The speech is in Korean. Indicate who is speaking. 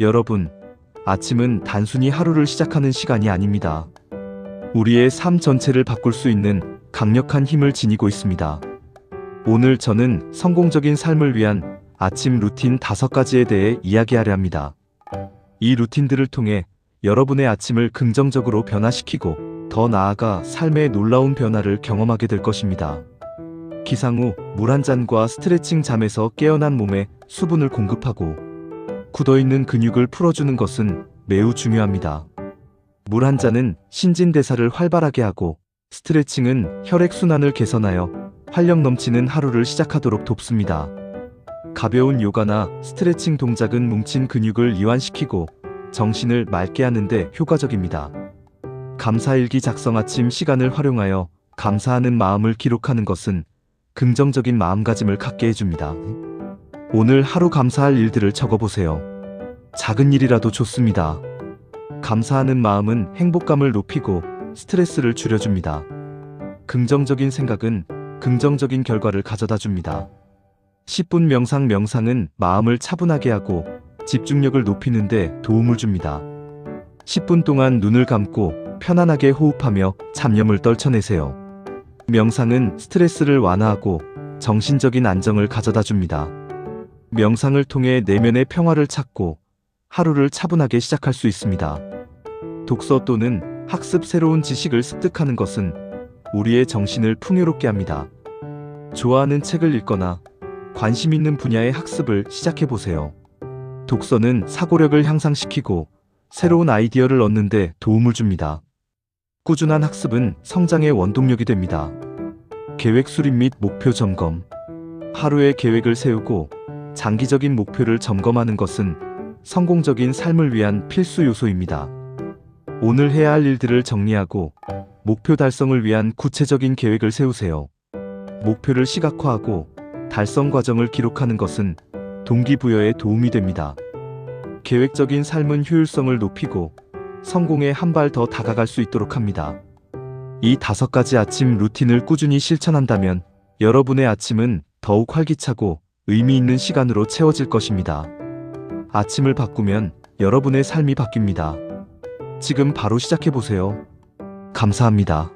Speaker 1: 여러분, 아침은 단순히 하루를 시작하는 시간이 아닙니다. 우리의 삶 전체를 바꿀 수 있는 강력한 힘을 지니고 있습니다. 오늘 저는 성공적인 삶을 위한 아침 루틴 다섯 가지에 대해 이야기하려 합니다. 이 루틴들을 통해 여러분의 아침을 긍정적으로 변화시키고 더 나아가 삶의 놀라운 변화를 경험하게 될 것입니다. 기상 후 물 한 잔과 스트레칭 잠에서 깨어난 몸에 수분을 공급하고 굳어있는 근육을 풀어주는 것은 매우 중요합니다. 물 한 잔은 신진대사를 활발하게 하고 스트레칭은 혈액순환을 개선하여 활력 넘치는 하루를 시작하도록 돕습니다. 가벼운 요가나 스트레칭 동작은 뭉친 근육을 이완시키고 정신을 맑게 하는데 효과적입니다. 감사일기 작성 아침 시간을 활용하여 감사하는 마음을 기록하는 것은 긍정적인 마음가짐을 갖게 해줍니다. 오늘 하루 감사할 일들을 적어보세요. 작은 일이라도 좋습니다. 감사하는 마음은 행복감을 높이고 스트레스를 줄여줍니다. 긍정적인 생각은 긍정적인 결과를 가져다 줍니다. 10분 명상 명상은 마음을 차분하게 하고 집중력을 높이는데 도움을 줍니다. 10분 동안 눈을 감고 편안하게 호흡하며 잡념을 떨쳐내세요. 명상은 스트레스를 완화하고 정신적인 안정을 가져다 줍니다. 명상을 통해 내면의 평화를 찾고 하루를 차분하게 시작할 수 있습니다. 독서 또는 학습 새로운 지식을 습득하는 것은 우리의 정신을 풍요롭게 합니다. 좋아하는 책을 읽거나 관심 있는 분야의 학습을 시작해 보세요. 독서는 사고력을 향상시키고 새로운 아이디어를 얻는데 도움을 줍니다. 꾸준한 학습은 성장의 원동력이 됩니다. 계획 수립 및 목표 점검. 하루의 계획을 세우고 장기적인 목표를 점검하는 것은 성공적인 삶을 위한 필수 요소입니다. 오늘 해야 할 일들을 정리하고 목표 달성을 위한 구체적인 계획을 세우세요. 목표를 시각화하고 달성 과정을 기록하는 것은 동기부여에 도움이 됩니다. 계획적인 삶은 효율성을 높이고 성공에 한 발 더 다가갈 수 있도록 합니다. 이 다섯 가지 아침 루틴을 꾸준히 실천한다면 여러분의 아침은 더욱 활기차고 의미 있는 시간으로 채워질 것입니다. 아침을 바꾸면 여러분의 삶이 바뀝니다. 지금 바로 시작해보세요. 감사합니다.